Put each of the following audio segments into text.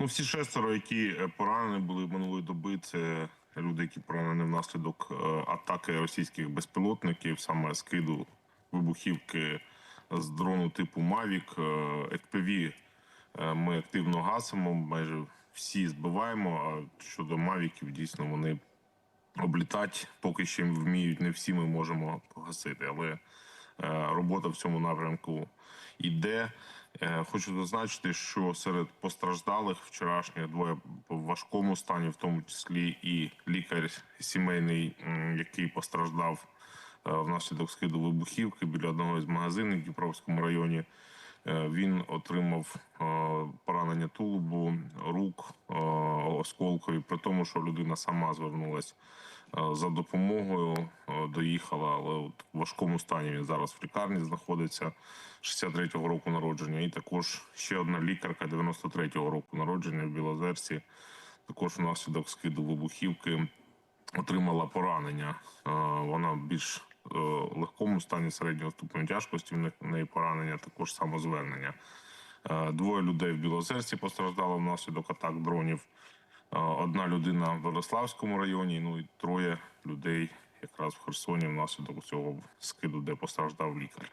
Ну, всі шестеро, які е, поранені були минулої доби, це люди, які поранені внаслідок е, атаки російських безпілотників, саме скиду вибухівки з дрону типу Мавік. FPV е, ми активно гасимо, майже всі збиваємо. А щодо Мавіків, дійсно вони облітати поки ще вміють. Не всі ми можемо погасити, але робота в цьому напрямку йде. Е, Хочу зазначити, що серед постраждалих вчорашніх двоє в важкому стані, в тому числі і лікар сімейний, який постраждав е, внаслідок скиду вибухівки біля одного із магазинів в Дніпровському районі. Е, Він отримав поранення тулубу, рук осколкові, при тому, що людина сама звернулась е, за допомогою, е, доїхала, але от в важкому стані він зараз в лікарні знаходиться 63-го року народження. І також ще одна лікарка 93-го року народження в Білозерці, також внаслідок скиду вибухівки отримала поранення. Е, Вона в більш легкому стані середнього ступеню тяжкості. В неї поранення, також самозвернення. Двоє людей в Білозерці постраждало внаслідок атак дронів. Одна людина в Велеславському районі, ну і троє людей якраз в Херсоні внаслідок цього скиду, де постраждав лікар.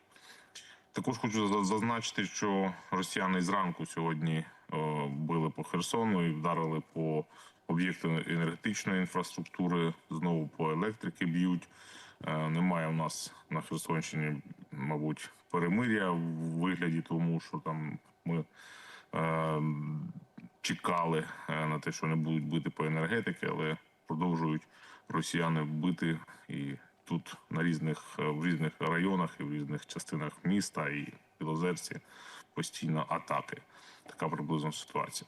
Також хочу зазначити, що росіяни зранку сьогодні е, били по Херсону і вдарили по об'єкту енергетичної інфраструктури. Знову по електрики б'ють. Е, Немає у нас на Херсонщині, мабуть, перемиря в вигляді, тому що там ми е, чекали е, на те, що не будуть бити по енергетики, але продовжують росіяни бити і тут на різних е, в різних районах і в різних частинах міста і Білозерці постійно атаки. Така приблизно ситуація.